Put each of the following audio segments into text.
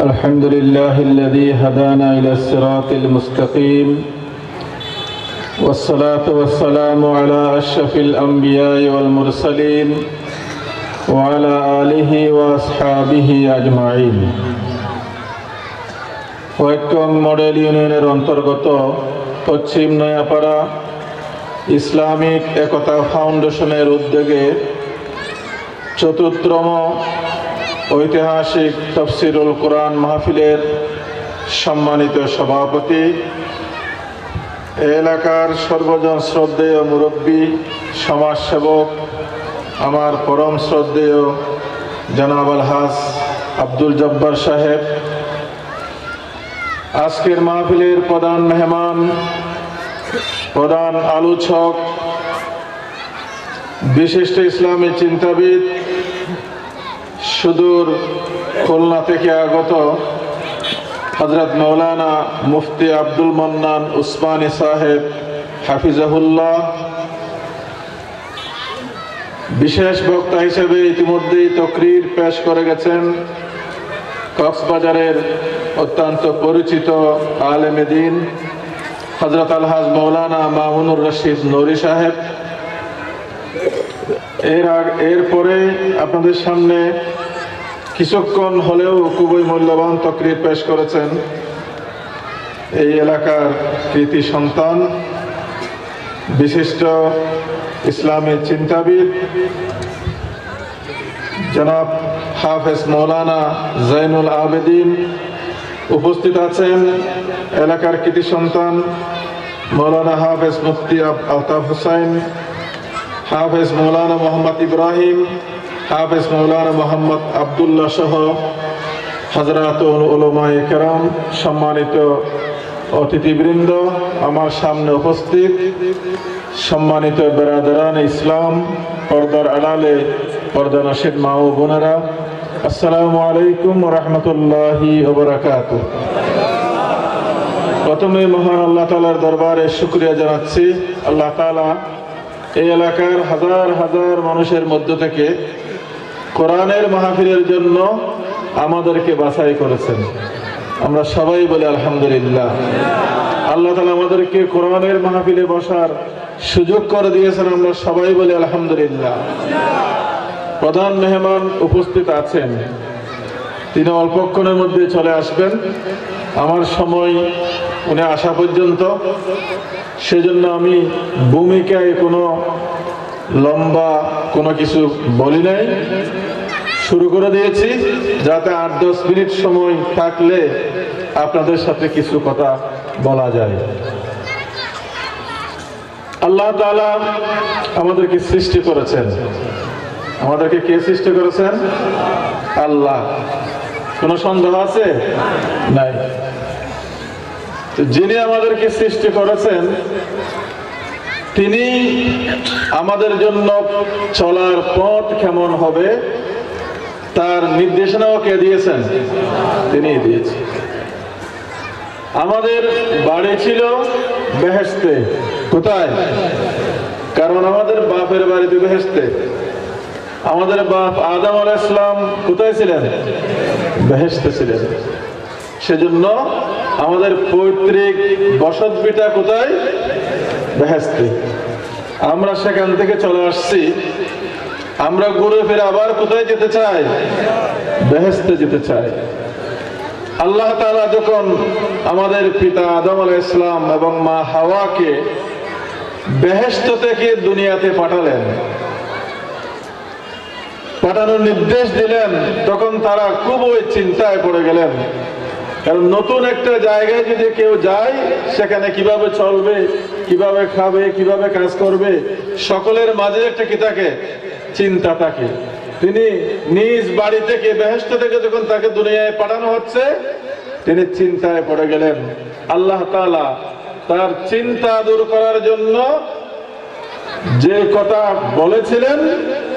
الحمد لله الذي هدانا إلى الصراط المستقيم والصلاة والسلام على أشرف الأنبياء والمرسلين وعلى آله وأصحابه أجمعين ওয়েকম model ইউনিয়নের অন্তর্গত পশ্চিম Nayapara Islamic একতা ফাউন্ডেশনের উদ্যোগে চতুর্থম ঐতিহাসিক তফসিরুল কোরআন মাহফিলের সম্মানিত সভাপতি, এলাকার সর্বজন শ্রদ্ধেয় মুরব্বী, সমাজসেবক, আমার পরম শ্রদ্ধেয় জনাব আলহাস আব্দুল জব্বার সাহেব। আজকের মাহফিলের প্রধান মেহমান, প্রধান আলোচক, বিশিষ্ট ইসলামী চিন্তাবিদ সুদূর খুলনা থেকে আগত হজরত মৌলানা মুফতি আব্দুল মন্নান উসমানী সাহেব হাফিজাহুল্লাহ। বিশেষ বক্তা হিসেবে ইতিমধ্যেই তকরির পেশ করে গেছেন। কক্সবাজারের অত্যন্ত পরিচিত আলেমেদিন হজরত আলহাজ মৌলানা মামুনুর রশিদ নৌরি সাহেব। এর এরপরে আপনাদের সামনে কিছুক্ষণ হলেও খুবই মূল্যবান তকরির পেশ করেছেন এই এলাকার কৃতি সন্তান, বিশিষ্ট ইসলামী চিন্তাবিদ, জনাব হাফেজ মৌলানা জৈনুল আবেদিন উপস্থিত আছেন। এলাকার কৃতি সন্তান মৌলানা হাফেজ মুফতি আলতাফ হুসাইন, হাফেজ মৌলানা মোহাম্মদ ইব্রাহিম হাফেজ মৌলানা মোহাম্মদ আবদুল্লাহ সহ হজরত ওলমায় কেরাম সম্মানিত অতিথিবৃন্দ, আমার সামনে উপস্থিত সম্মানিত বেরাদারান ইসলাম, পর্দার আড়ালে পর্দা নসিদ মা ও বোনেরা, আসসালামু আলাইকুম রহমতুল্লাহি প্রথমে মহান আল্লাহ তালার দরবারে শুক্রিয়া জানাচ্ছি। আল্লাহ তালা এই এলাকার হাজার হাজার মানুষের মধ্য থেকে কোরআনের মাহফিলের জন্য আমাদেরকে বাছাই করেছেন। আমরা সবাই বলি আলহামদুলিল্লাহ। আল্লাহ তালা আমাদেরকে কোরআনের মাহফিলে বসার সুযোগ করে দিয়েছেন, আমরা সবাই বলি আলহামদুলিল্লাহ। প্রধান মেহমান উপস্থিত আছেন। তিনি অল্পক্ষণের মধ্যে চলে আসবেন। আমার সময় উনি আসা পর্যন্ত। সেজন্য আমি ভূমিকায় কোনো লম্বা কোনো কিছু বলি নাই। শুরু করে দিয়েছি, যাতে আট দশ মিনিট সময় থাকলে আপনাদের সাথে কিছু কথা বলা যায়। আল্লাহ তাআলা আমাদেরকে সৃষ্টি করেছেন। আমাদেরকে কে সৃষ্টি করেছেন? আল্লাহ। কোনো সন্দেহ আছে? নাই। যিনি আমাদেরকে সৃষ্টি করেছেন তিনি আমাদের জন্য চলার পথ কেমন হবে তার নির্দেশনাও কে দিয়েছেন? তিনি দিয়েছেন। আমাদের বাড়ি ছিল বেহেস্তে কোথায়? কারণ আমাদের বাপের বাড়িতে বেহেস্তে আমাদের বাপ আদম আল ইসলাম কোথায় ছিলেন? বেহেস্তে ছিলেন। সেজন্য আমাদের পৈতৃক বসত বিটা কোথায়? বেহেস্তে আমরা সেখান থেকে চলে আসছি। আমরা ঘুরে ফিরে আবার কোথায় যেতে চাই? বেহেস্তে যেতে চাই। আল্লাহ তাআলা যখন আমাদের পিতা আদম আল ইসলাম এবং মা হাওয়াকে বেহেস্ত থেকে দুনিয়াতে পাঠালেন, পাঠানোর নির্দেশ দিলেন, তখন তারা খুবই চিন্তায় পড়ে গেলেন। কারণ নতুন একটা জায়গায় যদি কেউ যায়, সেখানে কীভাবে চলবে? কীভাবে খাবে, কীভাবে কাজ করবে, সকলের মাঝে একটা কি থাকে? চিন্তা থাকে। তিনি নিজ বাড়ি থেকে বেহেস্ত থেকে যখন তাকে দুনিয়ায় পাঠানো হচ্ছে, তিনি চিন্তায় পড়ে গেলেন। আল্লাহ তাআলা তার চিন্তা দূর করার জন্য যে কথা বলেছিলেন,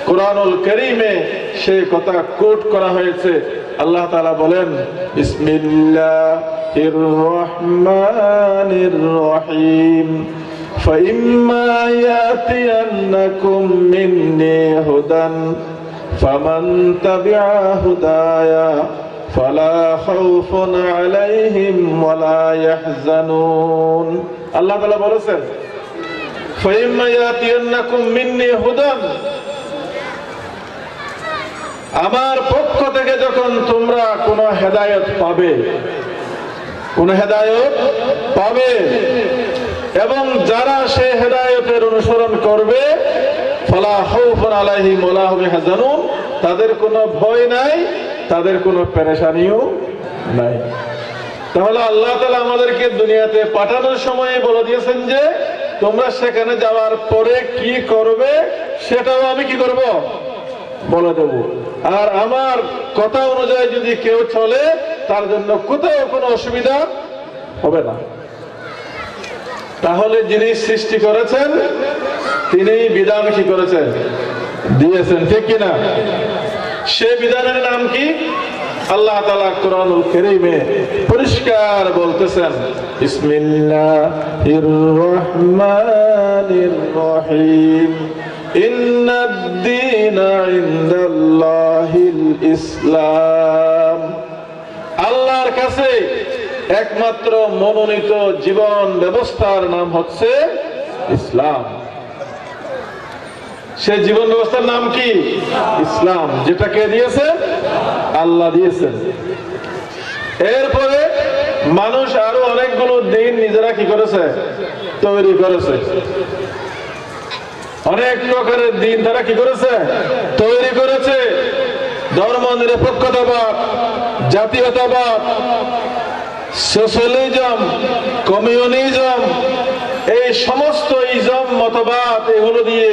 কোরআনুল করিমে সেই কথা কোট করা হয়েছে। আল্লাহ তালা বলেন, বিসমিল্লাহির রহমানির রহিম। فإما يأتينكم مني هدى فمن تبع هدايا فلا خوف عليهم ولا يحزنون আল্লাহ তাআলা বলেছেন فإما يأتينكم مني هدى আমার পক্ষ থেকে যখন তোমরা কোন হেদায়ত পাবে কোন হেদায়ত পাবে এবং যারা সে হেদায়তের অনুসরণ করবে তাদের কোনো ভয় নাই, তাদের কোনো পেরেশানিও নাই। তাহলে আল্লাহ তালা আমাদেরকে দুনিয়াতে পাঠানোর সময় বলে দিয়েছেন যে, তোমরা সেখানে যাওয়ার পরে কি করবে, সেটাও আমি কি করব? বলে দেব। আর আমার কথা অনুযায়ী যদি কেউ চলে, তার জন্য কোথাও কোনো অসুবিধা হবে না। তাহলে যিনি সৃষ্টি করেছেন তিনি বিধান কি করেছেন দিয়েছেন ঠিক কিনা সে বিধানের নাম কি আল্লাহ তালা কোরআনুল করিমে পরিষ্কার বলতেছেন বিসমিল্লাহির রহমানির রহিম إن الدين عند الله الإسلام আল্লাহর কাছে একমাত্র মনোনীত জীবন ব্যবস্থার নাম হচ্ছে ইসলাম। সে জীবন ব্যবস্থার নাম কি? ইসলাম। যেটা কে দিয়েছে, আল্লাহ দিয়েছেন এরপরে মানুষ আরও অনেকগুলো দিন নিজেরা কি করেছে? তৈরি করেছে। অনেক প্রকারের দিন তারা কি করেছে? তৈরি করেছে। ধর্ম নিরপেক্ষতাবাদ, জাতীয়তাবাদ সোশ্যালিজম, কমিউনিজম, এই সমস্ত ইজম, মতবাদ, এগুলো দিয়ে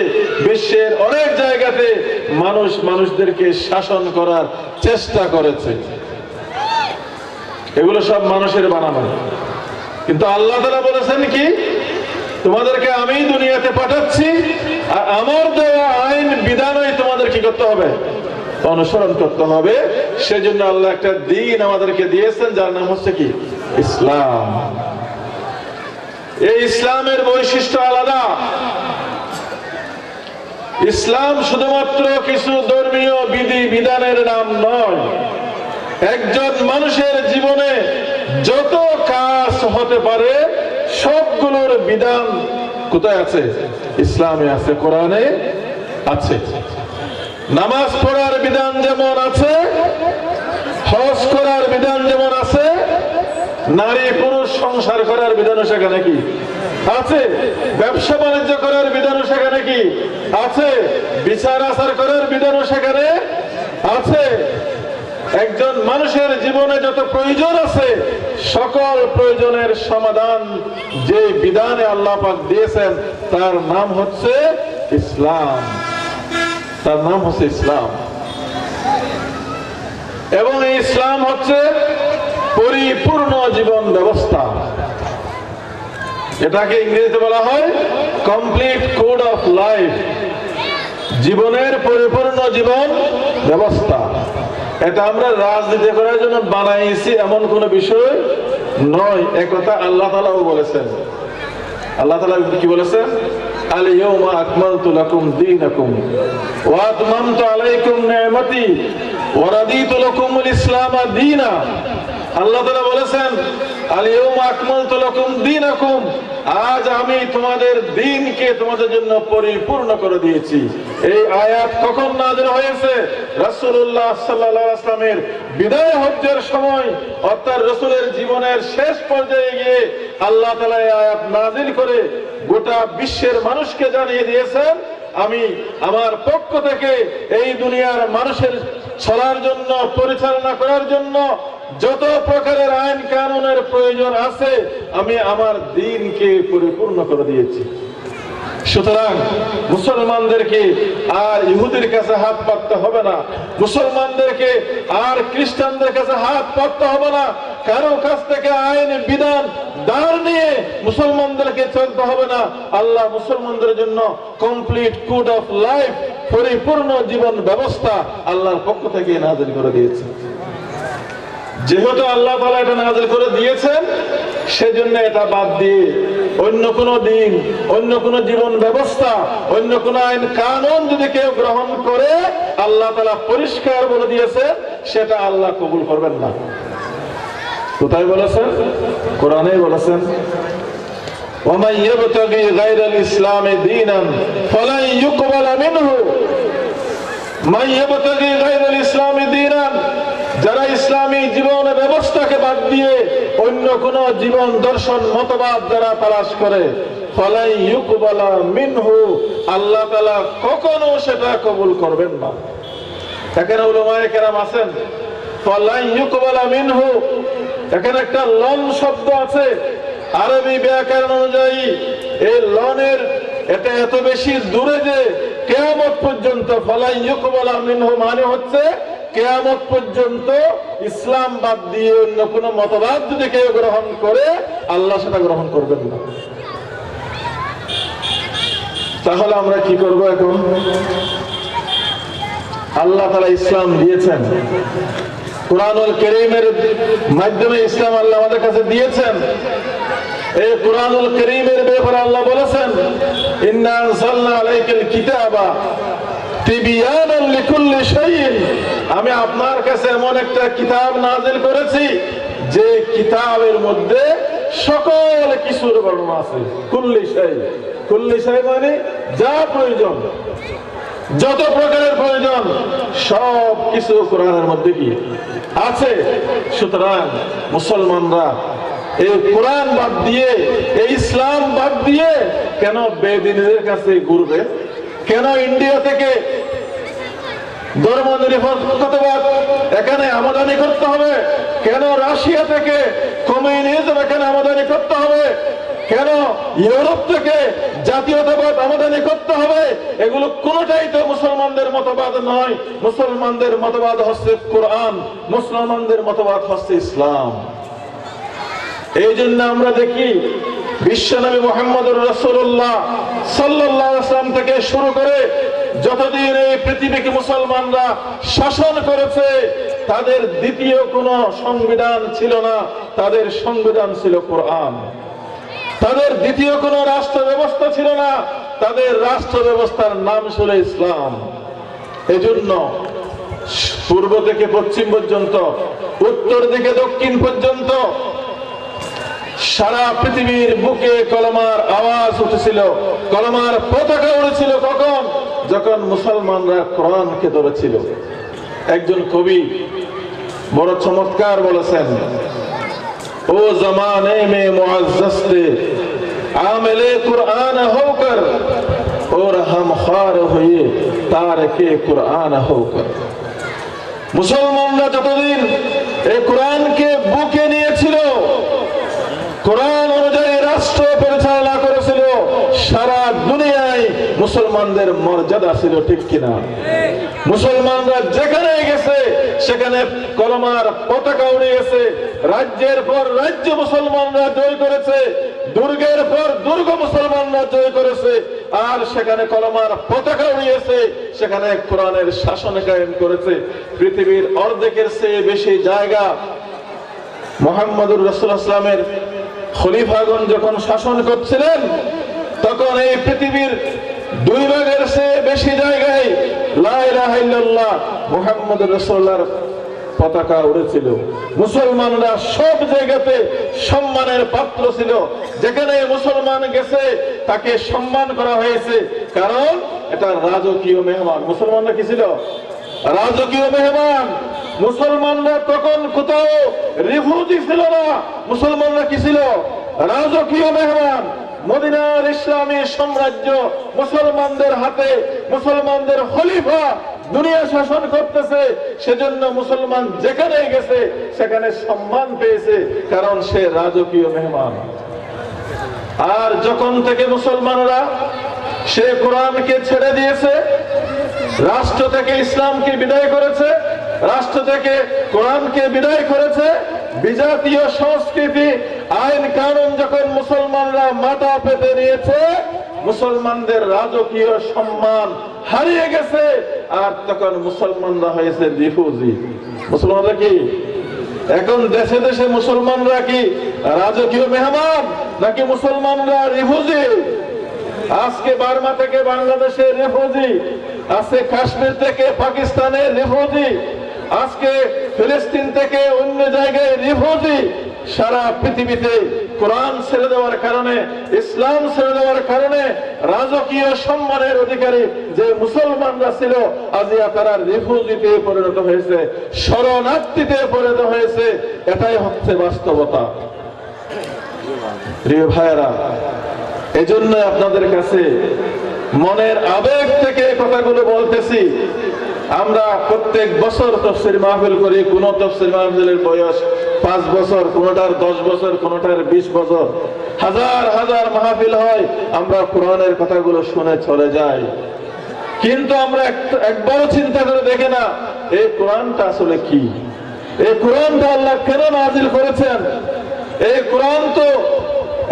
বিশ্বের অনেক জায়গাতে মানুষ মানুষদেরকে শাসন করার চেষ্টা করেছে। এগুলো সব মানুষের বানানো। কিন্তু আল্লাহ তারা বলেছেন কি? তোমাদেরকে আমি দুনিয়াতে পাঠাচ্ছি, আর আমার দেওয়া আইন, বিধানই তোমাদের কি করতে হবে? অনুসরণ করতে হবে। সেজন্য আল্লাহ একটা দিন আমাদেরকে দিয়েছেন, যার নাম হচ্ছে কি? ইসলাম। এই ইসলামের বৈশিষ্ট্য আলাদা। ইসলাম শুধুমাত্র কিছু ধর্মীয় বিধি, বিধানের নাম নয়। একজন মানুষের জীবনে যত কাজ হতে পারে, সবগুলোর বিধান কোথায় আছে? ইসলামে আছে, কোরআনে আছে। নামাজ পড়ার বিধান যেমন আছে, হজ করার বিধান যেমন আছে, নারী পুরুষ সংসার করার বিধানও সেখানে কি? আছে। ব্যবসা বাণিজ্য করার বিধানও সেখানে কি? আছে। বিচার আচার করার বিধানও সেখানে আছে। একজন মানুষের জীবনে যত প্রয়োজন আছে, সকল প্রয়োজনের সমাধান যে বিধানে আল্লাহ পাক দিয়েছেন, তার নাম হচ্ছে ইসলাম। তার নাম হচ্ছে ইসলাম। এবং এই ইসলাম হচ্ছে পরিপূর্ণ জীবন ব্যবস্থা। এটাকে ইংরেজিতে বলা হয় কমপ্লিট কোড অফ লাইফ জীবনের পরিপূর্ণ জীবন ব্যবস্থা। এটা আমরা রাজনীতি করার জন্য বানাইছি, এমন কোন বিষয় নয়। একথা আল্লাহ তালাও বলেছেন। আল্লাহ তালা কি বলেছেন? اليوم أكملت لكم دينكم وأتممت عليكم نعمتي ورضيت لكم الإسلام دينا আল্লাহ তালা বলেছেন আলিয়ম আকমল তুলকুম দিনাকুম আজ আমি তোমাদের দিনকে তোমাদের জন্য পরিপূর্ণ করে দিয়েছি এই আয়াত কখন নাজিল হয়েছে রাসূলুল্লাহ সাল্লাল্লাহু আলাইহি ওয়াসাল্লামের বিদায় হজ্জের সময় অর্থাৎ রাসূলের জীবনের শেষ পর্যায়ে গিয়ে আল্লাহ তাআলা এই আয়াত নাজিল করে গোটা বিশ্বের মানুষকে জানিয়ে দিয়েছেন, আমি আমার পক্ষ থেকে এই দুনিয়ার মানুষের চলার জন্য, পরিচালনা করার জন্য যত প্রকারের আইন কানুনের প্রয়োজন আছে, আমি আমার দিনকে পরিপূর্ণ করে দিয়েছি। সুতরাং মুসলমানদেরকে আর ইহুদির কাছে হাত পাততে হবে না। মুসলমানদেরকে আর খ্রিস্টানদের কাছে হাত পাততে হবে না। কারও কাছ থেকে আইন, বিধান দাঁড় নিয়ে মুসলমানদেরকে চলতে হবে না। আল্লাহ মুসলমানদের জন্য কমপ্লিট কোড অফ লাইফ পরিপূর্ণ জীবন ব্যবস্থা আল্লাহর পক্ষ থেকে নাজিল করে দিয়েছে। যেহেতু আল্লাহ তালা এটা নাজিল করে দিয়েছেন, সেজন্য এটা বাদ দিয়ে অন্য কোন দিন, অন্য কোন জীবন ব্যবস্থা, অন্য কোন আইন কানুন যদি কেউ গ্রহণ করে, আল্লাহ তালা পরিষ্কার বলে দিয়েছে সেটা আল্লাহ কবুল করবেন না। কোথায় বলেছেন কোরআনেই বলেছেন ومن يبتغي غير الإسلام دينا فلن يقبل منه من يبتغي غير الإسلام دينا যারা ইসলামী জীবন ব্যবস্থাকে বাদ দিয়ে অন্য কোন জীবন দর্শন মতবাদ যারা তালাশ করে ফলাই ইউকবালা মিনহু আল্লাহ তাআলা কখনো সেটা কবুল করবেন না এখানে উলামায়ে কেরাম আছেন ফলাই ইউকবালা মিনহু এখানে একটা লন শব্দ আছে। আরবি ব্যাকরণ অনুযায়ী এই লনের এটা এত বেশি দূরে যে কেয়ামত পর্যন্ত, ফলাই ইউকবালা মিনহু মানে হচ্ছে কেয়ামত পর্যন্ত ইসলাম বাদ দিয়ে অন্য কোন মতবাদ যদি কেউ গ্রহণ করে, আল্লাহ সেটা গ্রহণ করবেন না। তাহলে আমরা কি করব এখন? আল্লাহ তালা ইসলাম দিয়েছেন। কোরআনুল করিমের মাধ্যমে ইসলাম আল্লাহ আমাদের কাছে দিয়েছেন। এই কোরআনুল করিমের ব্যাপারে আল্লাহ বলেছেন, ইন্না আনসালনা আলাইকাল কিতাবা তিবিয়ানান লিকুল্লি শাইইন। আমি আপনার কাছে এমন একটা কিতাব নাজিল করেছি, যে কিতাবের মধ্যে সকল কিছুর বর্ণনা আছে। কুল্লি শাই কুল্লি শাই মানে যা প্রয়োজন। যত প্রকারের প্রয়োজন, সব কিছু কোরআনের মধ্যে কি আছে? সুতরাং মুসলমানরা এই কোরআন বাদ দিয়ে, এই ইসলাম বাদ দিয়ে কেন বেদিনীদের কাছে ঘুরবে? কেন ইন্ডিয়া থেকে ধর্ম নিরপেক্ষতাবাদ এখানে আমদানি করতে হবে? কেন রাশিয়া থেকে কমিউনিজম এখানে আমদানি করতে হবে? কেন ইউরোপ থেকে জাতীয়তাবাদ আমদানি করতে হবে? এগুলো কোনটাই তো মুসলমানদের মতবাদ নয়। মুসলমানদের মতবাদ হচ্ছে কোরআন, মুসলমানদের মতবাদ হচ্ছে ইসলাম। এই জন্য আমরা দেখি বিশ্বনবী মোহাম্মদ রসুল্লাহ সাল্লাহ আসলাম থেকে শুরু করে যতদিন এই পৃথিবীকে মুসলমানরা শাসন করেছে, তাদের দ্বিতীয় কোন সংবিধান ছিল না। তাদের সংবিধান ছিল কোরআন। তাদের দ্বিতীয় কোন রাষ্ট্র ব্যবস্থা ছিল না। তাদের রাষ্ট্র ব্যবস্থার নাম ছিল ইসলাম। এজন্য পূর্ব থেকে পশ্চিম পর্যন্ত, উত্তর থেকে দক্ষিণ পর্যন্ত সারা পৃথিবীর বুকে কলমার আওয়াজ উঠেছিল। কলমার পতাকা উড়েছিল কখন? যখন মুসলমানরা কোরআনকে ধরেছিল। একজন কবি বড় চমৎকার বলেছেন ও জমানে মে মুআজ্জস্তে আমেলে কুরআন হোকর और हम खार हुए तारके कुरआन होकर মুসলমানরা যতদিন এই কোরআনকে বুকে নিয়েছিল কোরআন অনুযায়ী রাষ্ট্র পরিচালনা করেছিল সারা দুনিয়ায় মুসলমানদের মর্যাদা ছিল ঠিক কিনা মুসলমানরা যেখানে গেছে, সেখানে কলমার পতাকা উড়ে গেছে রাজ্যের পর রাজ্য মুসলমানরা জয় করেছে, দুর্গের পর দুর্গ মুসলমানরা জয় করেছে, আর সেখানে কলমার পতাকা উড়িয়েছে, সেখানে কোরআনের শাসন কায়েম করেছে। পৃথিবীর অর্ধেকের চেয়ে বেশি জায়গা মোহাম্মদুর রসুল আসলামের খলিফাগণ যখন শাসন করছিলেন, তখন এই পৃথিবীর দুই ভাগের চেয়ে বেশি জায়গায় মোহাম্মদ রসুল্লাহর পতাকা উড়েছিল। মুসলমানরা সব জায়গাতে সম্মানের পাত্র ছিল। যেখানে মুসলমান গেছে, তাকে সম্মান করা হয়েছে। কারণ এটা রাজকীয় মেহমান। মুসলমানরা কি ছিল? রাজকীয় মেহমান। মুসলমানরা তখন কোথাও রিফিউজি ছিল না। মুসলমানরা কি ছিল? রাজকীয় মেহমান। মদিনার ইসলামী সাম্রাজ্য মুসলমানদের হাতে মুসলমানদের খলিফা দুনিয়া শাসন করতেছে, সেজন্য মুসলমান যেখানে গেছে সেখানে সম্মান পেয়েছে, কারণ সে রাজকীয় মেহমান। আর যখন থেকে মুসলমানরা সে কোরআনকে ছেড়ে দিয়েছে, রাষ্ট্র থেকে ইসলামকে বিদায় করেছে, রাষ্ট্র থেকে কোরআনকে বিদায় করেছে বিজাতীয় সংস্কৃতি, আইন কানুন যখন মুসলমানরা মাথা পেতে নিয়েছে, মুসলমানদের রাজকীয় সম্মান হারিয়ে গেছে, আর তখন মুসলমানরা হয়েছে রিফিউজি। মুসলমানরা কি? এখন দেশে দেশে মুসলমানরা কি রাজকীয় মেহমান, নাকি মুসলমানরা রিফিউজি? আজকে বার্মা থেকে বাংলাদেশে রেফুজি আজকে কাশ্মীর থেকে পাকিস্তানে রেফুজি আজকে ফিলিস্তিন থেকে অন্য জায়গায় রিফিউজি সারা পৃথিবীতে কোরআন ছেড়ে দেওয়ার কারণে, ইসলাম ছেড়ে দেওয়ার কারণে রাজকীয় সম্মানের অধিকারী যে মুসলমানরা ছিল আজিয়া তারা রিফিউজিতে পরিণত হয়েছে, শরণার্থীতে পরিণত হয়েছে। এটাই হচ্ছে বাস্তবতা। প্রিয় ভাইয়েরা এজন্য আপনাদের কাছে মনের আবেগ থেকে কথাগুলো বলতেছি। আমরা প্রত্যেক বছর তফসির মাহফিল করি, কোন তফসির মাহফিলের বয়স পাঁচ বছর, কোনটার দশ বছর, কোনটার বিশ বছর। হাজার হাজার মাহফিল হয়, আমরা কোরআনের কথাগুলো শুনে চলে যাই। কিন্তু আমরা এক- একবারও চিন্তা করে দেখে না, এই কোরআনটা আসলে কি? এই কোরআনটা আল্লাহ কেন নাজিল করেছেন? এই কোরআন তো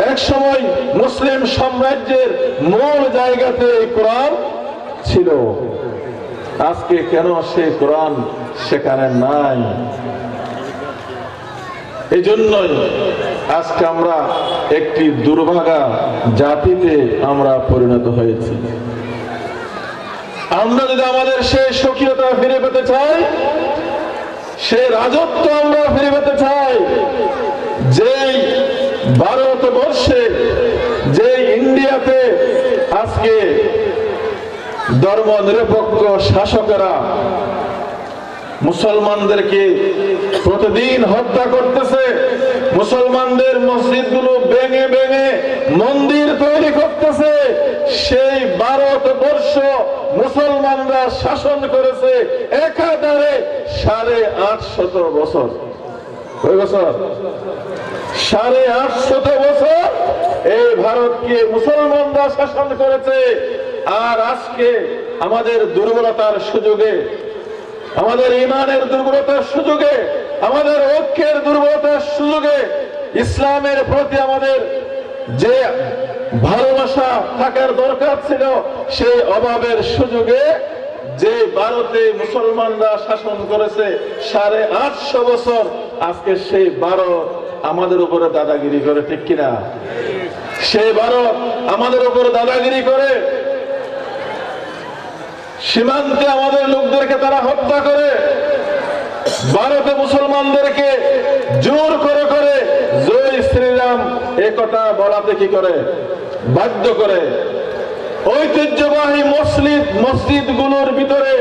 এক সময় মুসলিম সাম্রাজ্যের মূল জায়গাতে এই কোরআন ছিল। আজকে কেন সে কোরআন সেখানে নাই? এই জন্যই আজকে আমরা একটি দুর্ভাগা জাতিতে আমরা পরিণত হয়েছি। আমরা যদি আমাদের সেই স্বকীয়তা ফিরে পেতে চাই সেই রাজত্ব আমরা ফিরে পেতে চাই, যেই ভারতবর্ষে যে ইন্ডিয়াতে আজকে ধর্ম নিরপেক্ষ শাসকেরা মুসলমানদেরকে প্রতিদিন হত্যা করতেছে। মুসলমানদের মসজিদগুলো ভেঙে ভেঙে মন্দির তৈরি করতেছে। সেই ভারতবর্ষ মুসলমানরা শাসন করেছে একাধারে সাড়ে আটশত বছর। বছর? সাড়ে আটশত বছর এই ভারতকে মুসলমানরা শাসন করেছে। আর আজকে আমাদের দুর্বলতার সুযোগে, আমাদের ইমানের দুর্বলতার সুযোগে, আমাদের ঐক্যের দুর্বলতার সুযোগে ইসলামের প্রতি আমাদের যে ভালোবাসা থাকার দরকার ছিল, সেই অভাবের সুযোগে যে ভারতে মুসলমানরা শাসন করেছে সাড়ে আটশো বছর, আজকে সেই ভারত আমাদের উপরে দাদাগিরি করে, ঠিক কিনা? সেই ভারত আমাদের উপরে দাদাগিরি করে সীমান্তে আমাদের লোকদেরকে তারা হত্যা করে, ভারতে মুসলমানদেরকে জোর করে করে জয় শ্রীরাম এ কথা বলাতে কি করে? বাধ্য করে। ঐতিহ্যবাহী মসজিদ মসজিদগুলোর ভিতরে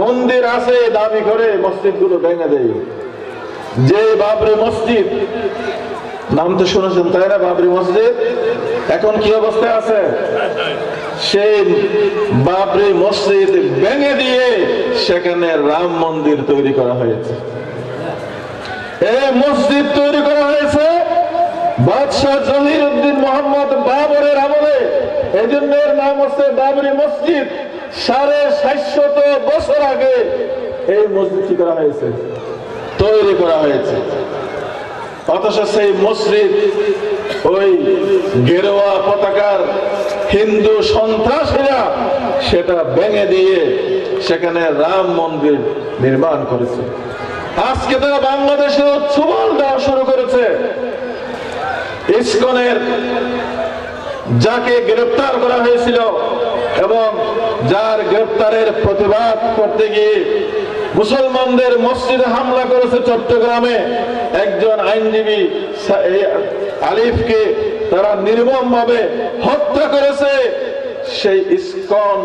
মন্দির আছে, দাবি করে মসজিদগুলো ভেঙে দেয়। যে বাবরি মসজিদ, নাম তো শুনেছেন, তাই না? বাবরি মসজিদ? এখন কি অবস্থায় আছে? সেই বাবরি মসজিদ ভেঙে দিয়ে সেখানে রাম মন্দির তৈরি করা হয়েছে। এই মসজিদ তৈরি করা হয়েছে বাদশাহ জহির উদ্দিন মোহাম্মদ বাবরের আমলে। এই জন্য এর নাম হচ্ছে বাবরি মসজিদ। সাড়ে সাতশত বছর আগে এই মসজিদ কি করা হয়েছে, তৈরি করা হয়েছে। অথচ সেই মসজিদ ওই গেরোয়া পতাকার হিন্দু সন্ত্রাসীরা সেটা ভেঙে দিয়ে সেখানে রাম মন্দির নির্মাণ করেছে। আজকে তারা বাংলাদেশে উচ্ছবল দেওয়া শুরু করেছে। ইস্কনের যাকে গ্রেপ্তার করা হয়েছিল এবং যার গ্রেপ্তারের প্রতিবাদ করতে গিয়ে মুসলমানদের মসজিদে হামলা করেছে চট্টগ্রামে। একজন আইনজীবী আলিফকে তারা নির্মম ভাবে হত্যা করেছে, সেই ইস্কন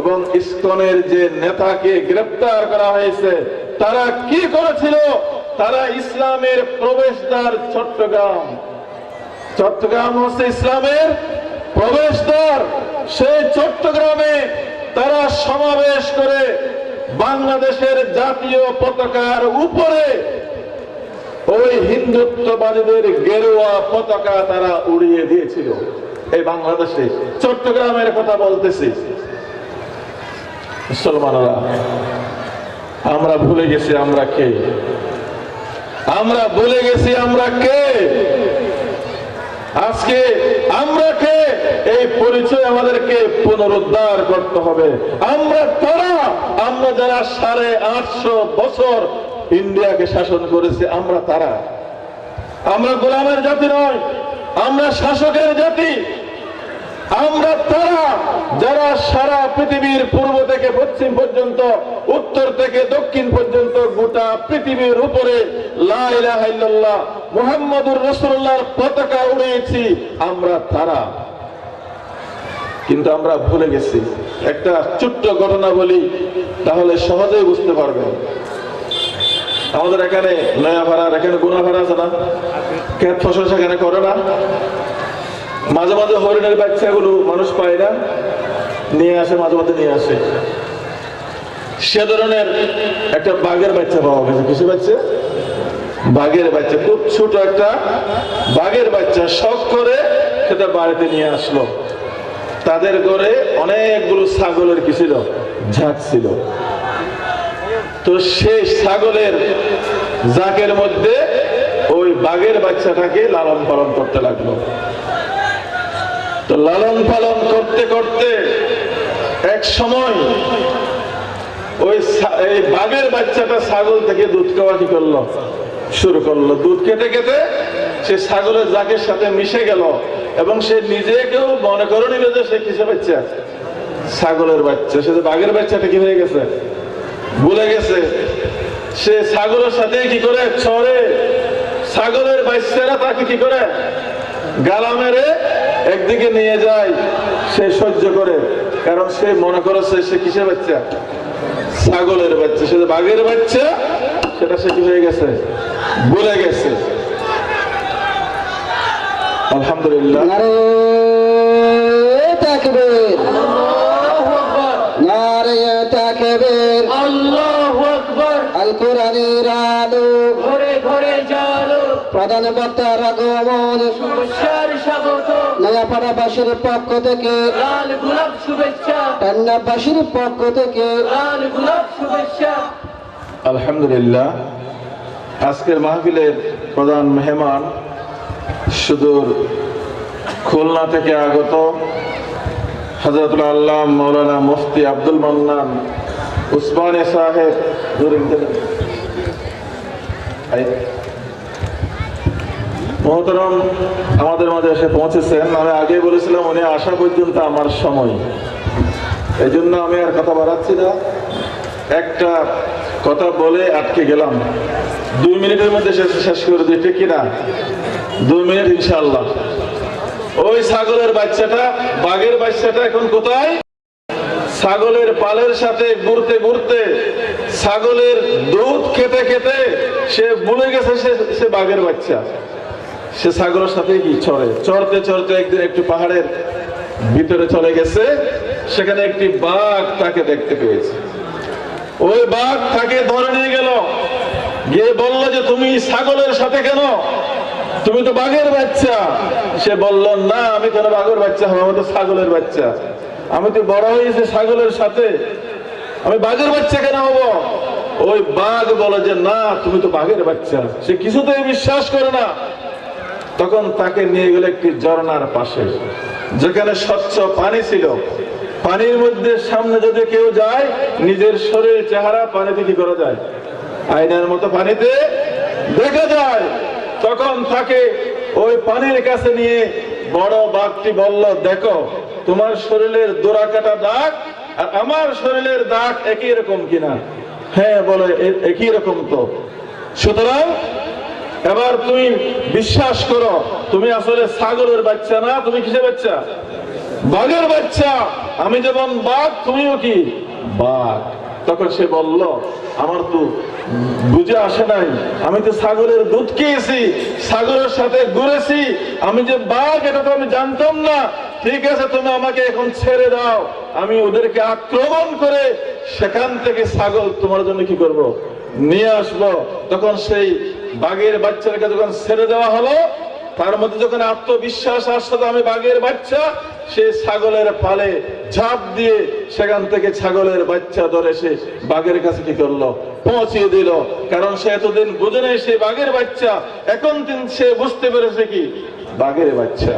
এবং ইস্কনের যে নেতাকে গ্রেপ্তার করা হয়েছে, তারা কি করেছিল? তারা ইসলামের প্রবেশদ্বার চট্টগ্রাম। চট্টগ্রাম হচ্ছে ইসলামের প্রবেশদ্বার। সেই চট্টগ্রামে তারা সমাবেশ করে বাংলাদেশের জাতীয় পতাকার উপরে ওই হিন্দুত্ববাদীদের গেরুয়া পতাকা তারা উড়িয়ে দিয়েছিল। এই বাংলাদেশে চট্টগ্রামের কথা বলতেছি। মুসলমানরা, আমরা ভুলে গেছি আমরা কে। আমরা ভুলে গেছি আমরা কে। আজকে আমরা কে? এই পরিচয় আমাদেরকে পুনরুদ্ধার করতে হবে। আমরা তারা, আমরা যারা সাড়ে আটশো বছর ইন্ডিয়াকে শাসন করেছে আমরা তারা। আমরা গোলামের জাতি নয়, আমরা শাসকের জাতি। আমরা তারা যারা সারা পৃথিবীর পূর্ব থেকে পশ্চিম পর্যন্ত, উত্তর থেকে দক্ষিণ পর্যন্ত গোটা পৃথিবীর উপরে মোহাম্মদুর রসুল্লাহর পতাকা উড়িয়েছি, আমরা তারা। কিন্তু আমরা ভুলে গেছি। একটা ছোট্ট ঘটনা বলি, তাহলে সহজেই বুঝতে পারবেন। আমাদের এখানে নয়া ভাড়া এখানে গুনা ভাড়া আছে না? ক্ষেত ফসল সেখানে করে না? মাঝে মাঝে হরিণের বাচ্চাগুলো মানুষ পায় না। নিয়ে আসে, মাঝে মাঝে নিয়ে আসে। সে ধরনের একটা বাঘের বাচ্চা পাওয়া গেছে। কিছু বাচ্চা? বাঘের বাচ্চা। খুব ছোট একটা বাঘের বাচ্চা। শখ করে সেটা বাড়িতে নিয়ে আসলো। তাদের ঘরে অনেকগুলো ছাগলের কি ছিল? ঝাঁক ছিল। তো সেই ছাগলের জাকের মধ্যে ওই বাঘের বাচ্চাটাকে লালন পালন করতে লাগল। তো লালন পালন করতে করতে এক সময় ওই এই বাঘের বাচ্চাটা ছাগল থেকে দুধ খাওয়া কি করল? শুরু করল। দুধ কেটে কেটে সে ছাগলের জাকের সাথে মিশে গেল এবং সে নিজেকেও মনে করে নিল যে সে কিসে বাচ্চা? ছাগলের বাচ্চা। সে বাঘের বাচ্চাটা কি হয়ে গেছে? ভুলে গেছে। সে সাগরের সাথে কি করে? ছড়ে। ছাগলের বাচ্চারা তাকে কি করে? গালা মেরে একদিকে নিয়ে যায়, সে সহ্য করে। কারণ সে মনে করেছে সে কিসের বাচ্চা? ছাগলের বাচ্চা। সে বাঘের বাচ্চা, সেটা সে কি হয়ে গেছে? ভুলে গেছে। আলহামদুলিল্লাহ। প্রধান নয়াপাড়াবাসীর পক্ষ থেকে। লাল গোলাপ শুভেচ্ছা। টান্নাবাসীর পক্ষ থেকে। লাল গোলাপ শুভেচ্ছা। আলহামদুলিল্লাহ। আজকের মাহফিলের প্রধান মেহমান সুদূর খুলনা থেকে আগত হজরতুল আল্লাহ মৌলানা মুফতি আব্দুল মান্নান উসমানে সাহেব। মহতরম, আমাদের মাঝে এসে পৌঁছেছেন। আমি আগে বলেছিলাম, উনি আসা পর্যন্ত আমার সময়। এই জন্য আমি আর কথা বাড়াচ্ছি না। একটা কথা বলে আটকে গেলাম। দুই মিনিটের মধ্যে শেষ শেষ করে ঠিক কিনা? দুই মিনিট ইনশাল্লাহ ওই ছাগলের বাচ্চাটা, বাঘের বাচ্চাটা এখন কোথায়? ছাগলের পালের সাথে ঘুরতে ঘুরতে, ছাগলের দুধ খেতে খেতে সে ভুলে গেছে সে বাঘের বাচ্চা। সে ছাগলের সাথে কি চড়ে? চড়তে চড়তে একদিন একটু পাহাড়ের ভিতরে চলে গেছে। সেখানে একটি বাঘ তাকে দেখতে পেয়েছে। ওই বাঘ তাকে ধরে নিয়ে গেল। গিয়ে বলল যে, তুমি ছাগলের সাথে কেন? তুমি তো বাঘের বাচ্চা। সে বলল, না, আমি কেন বাঘের বাচ্চা হব? আমি তো ছাগলের বাচ্চা। আমি তো বড় হয়েছি ছাগলের সাথে। আমি বাঘের বাচ্চা কেন হব? ওই বাঘ বলে যে, না, তুমি তো বাঘের বাচ্চা। সে কিছুতেই বিশ্বাস করে না। তখন তাকে নিয়ে গেল একটি ঝর্ণার পাশে। যেখানে স্বচ্ছ পানি ছিল। পানির মধ্যে সামনে যদি কেউ যায়, নিজের শরীর, চেহারা পানিতে কি করা যায়? আয়নার মতো পানিতে দেখা যায়। তখন তাকে ওই পানির কাছে নিয়ে বড় বাঘটি বলল, দেখো, তোমার শরীরের দোরা কাটা দাগ আর আমার শরীরের দাগ একই রকম কিনা? হ্যাঁ বলে একই রকম তো। সুতরাং এবার তুমি বিশ্বাস করো, তুমি আসলে সাগরের বাচ্চা না, তুমি কিসের বাচ্চা? বাঘের বাচ্চা। আমি যেমন বাঘ, তুমিও কি? বাঘ। তখন সে বলল, আমার তো বুঝে আসে নাই। আমি তো ছাগলের দুধ খেয়েছি সাগরের সাথে ঘুরেছি। আমি যে বাঘ, এটা তো আমি জানতাম না। ঠিক আছে, তুমি আমাকে এখন ছেড়ে দাও। আমি ওদেরকে আক্রমণ করে সেখান থেকে ছাগল তোমার জন্য কি করব? নিয়ে আসব। তখন সেই বাঘের বাচ্চাকে যখন ছেড়ে দেওয়া হলো, তার মধ্যে যখন আত্মবিশ্বাস আসতো আমি বাঘের বাচ্চা, সে ছাগলের পালে ঝাঁপ দিয়ে সেখান থেকে ছাগলের বাচ্চা ধরে সে বাঘের কাছে কি করল? পৌঁছিয়ে দিল। কারণ সে এতদিন বুঝে নেই সে বাঘের বাচ্চা। এখন দিন সে বুঝতে পেরেছে কি? বাঘের বাচ্চা।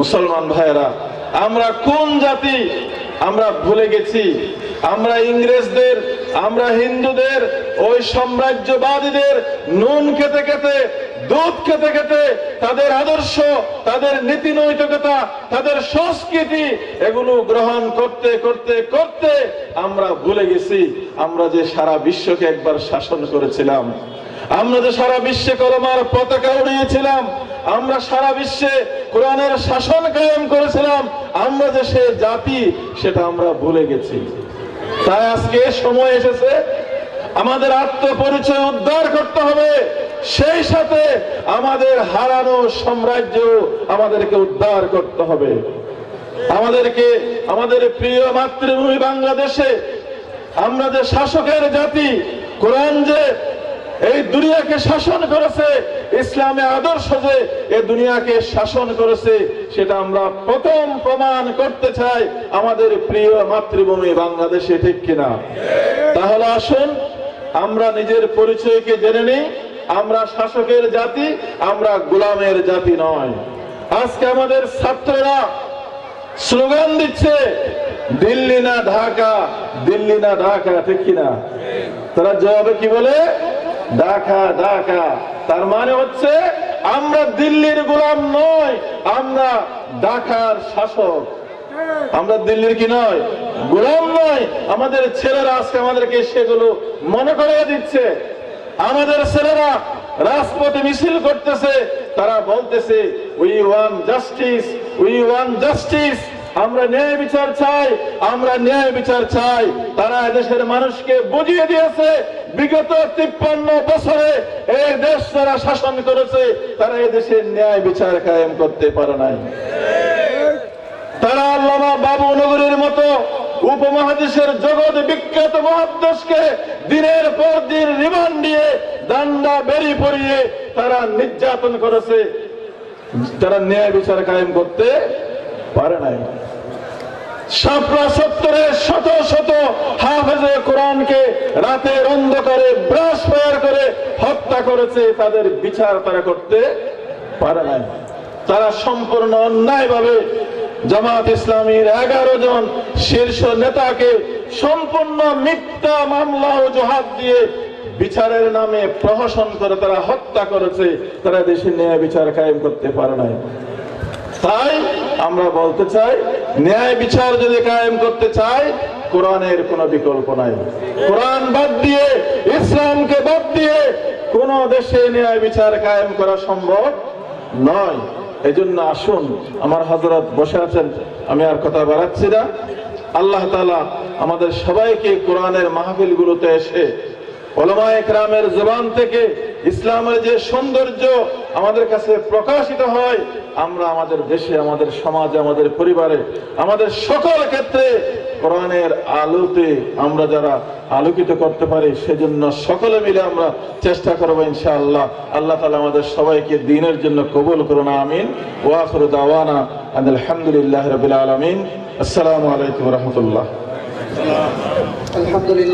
মুসলমান ভাইয়েরা আমরা কোন জাতি? আমরা ভুলে গেছি। আমরা ইংরেজদের, আমরা হিন্দুদের, ওই সাম্রাজ্যবাদীদের নুন খেতে খেতে, দুধ খেতে খেতে তাদের আদর্শ, তাদের নীতি নৈতিকতা, তাদের সংস্কৃতি এগুলো গ্রহণ করতে করতে করতে আমরা ভুলে গেছি। আমরা যে সারা বিশ্বকে একবার শাসন করেছিলাম। আমরা যে সারা বিশ্বে কলমার পতাকা উড়িয়েছিলাম। আমরা সারা বিশ্বে কোরআনের শাসন কায়েম করেছিলাম, আমরা যে সে জাতি, সেটা আমরা ভুলে গেছি। তাই আজকে সময় এসেছে, আমাদের আত্মপরিচয় উদ্ধার করতে হবে, সেই সাথে আমাদের হারানো সাম্রাজ্য আমাদেরকে উদ্ধার করতে হবে। আমাদেরকে, আমাদের প্রিয় মাতৃভূমি বাংলাদেশে, আমরা যে শাসকের জাতি, কোরআন যে এই দুনিয়াকে শাসন করেছে, ইসলামে আদর্শ যে এই দুনিয়াকে শাসন করেছে, সেটা আমরা প্রথম প্রমাণ করতে চাই, আমাদের প্রিয় মাতৃভূমি বাংলাদেশে ঠিক কিনা? তাহলে আসুন, আমরা নিজের পরিচয়কে জেনে নিই, আমরা শাসকের জাতি, আমরা গোলামের জাতি নয়। আজকে আমাদের ছাত্ররা স্লোগান দিচ্ছে, দিল্লি না ঢাকা, দিল্লি না ঢাকা, ঠিক কিনা? তারা জবাবে কি বলে? ঢাকা ঢাকা তার মানে হচ্ছে, আমরা দিল্লির গোলাম নয়, আমরা ঢাকার শাসক। আমরা দিল্লির কি নয়? গোলাম নয়। আমাদের ছেলেরা আজকে আমাদেরকে সেগুলো মনে করিয়ে দিচ্ছে। আমাদের ছেলেরা রাজপথে মিছিল করতেছে। তারা বলতেছে we want justice we want justice আমরা ন্যায় বিচার চাই, আমরা ন্যায় বিচার চাই। তারা দেশের মানুষকে বুঝিয়ে দিয়েছে, বিগত তিপ্পান্ন বছরে এই দেশ যারা শাসন করেছে, তারা এই দেশের ন্যায় বিচার কায়েম করতে পারে নাই। তারা আল্লামা বাবু নগরীর মতো উপমহাদেশের জগৎ বিখ্যাত মহাদেশকে দিনের পর দিন রিমান্ড দিয়ে দান্ডা বেরি পড়িয়ে তারা নির্যাতন করেছে। তারা ন্যায় বিচার কায়েম করতে পারে নাই। শাপলা সত্তরে শত শত হাফেজে কোরআনকে রাতের অন্ধকারে ব্রাশ ফায়ার করে হত্যা করেছে, তাদের বিচার তারা করতে পারে নাই। তারা সম্পূর্ণ অন্যায়ভাবে জামাত ইসলামীর এগারো জন শীর্ষ নেতাকে সম্পূর্ণ মিথ্যা মামলা ও জহাদ দিয়ে বিচারের নামে প্রহসন করে তারা হত্যা করেছে, তারা দেশে ন্যায় বিচার কায়েম করতে পারে নাই। তাই আমরা বলতে চাই, ন্যায় বিচার যদি কায়েম করতে চাই, কোরআনের কোনো বিকল্প নাই। কোরআন বাদ দিয়ে, ইসলামকে বাদ দিয়ে কোন দেশে ন্যায় বিচার কায়েম করা সম্ভব নয়। এই জন্য আসুন, আমার হজরত বসে আছেন, আমি আর কথা বাড়াচ্ছি না। আল্লাহ তালা আমাদের সবাইকে কোরআনের মাহফিল গুলোতে এসে ওলামায়ে একরামের জবান থেকে ইসলামের যে সৌন্দর্য আমাদের কাছে প্রকাশিত হয়, আমরা আমাদের দেশে, আমাদের সমাজে, আমাদের পরিবারে, আমাদের সকল ক্ষেত্রে কোরআনের আলোতে আমরা যারা আলোকিত করতে পারি, সেজন্য সকলে মিলে আমরা চেষ্টা করব ইনশাআল্লাহ। আল্লাহ তালা আমাদের সবাইকে দিনের জন্য কবুল করুন, আমিন। ওয়াফর দাওয়ানা আলহামদুলিল্লাহ রবিল আলমিন। আসসালামু আলাইকুম রহমতুল্লাহ। আলহামদুলিল্লাহ।